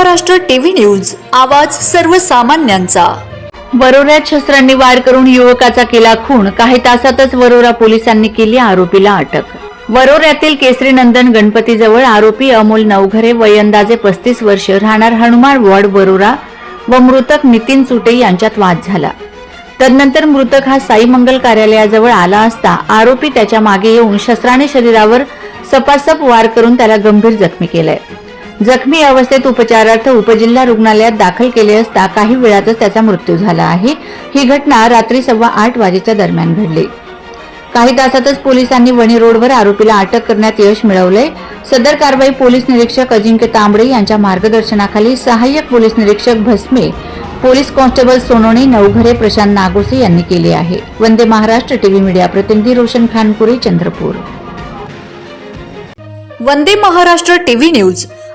Maharashtra TV news आवाज सर्वसामान्यांचा. वरोऱ्यात शस्त्रांनी वार करून युवकाचा केला खून काही तासातच वरोरा पोलिसांनी केली आरोपीला अटक. वरोऱ्यातील केसरी नंदन गणपतीजवळ आरोपी अमोल नवघरे वय अंदाजे पस्तीस वर्ष राहणार हनुमान वॉर्ड वरोरा व मृतक नितीन चुटे यांच्यात वाद झाला. तदनंतर मृतक हा साई मंगल कार्यालयाजवळ आला असता आरोपी त्याच्यामागे येऊन शस्त्राने शरीरावर सपासप वार करून त्याला गंभीर जखमी केलंय. जखमी अवस्थेत उपचारार्थ उपजिल्हा रुग्णालयात दाखल केले असता काही वेळातच त्याचा मृत्यू झाला आहे. ही घटना रात्री सव्वा आठ वाजेच्या दरम्यान घडली. काही तासातच पोलिसांनी वणी रोडवर आरोपीला अटक करण्यात यश मिळवलंय. सदर कारवाई पोलीस निरीक्षक अजिंक्य तांबडे यांच्या मार्गदर्शनाखाली सहाय्यक पोलीस निरीक्षक भस्मे पोलीस कॉन्स्टेबल सोनोने नवघरे प्रशांत नागोसे यांनी केली आहे. वंदे महाराष्ट्र टीव्ही मीडिया प्रतिनिधी Roshan Khanpure Chandrapur. Vande Maharashtra TV news.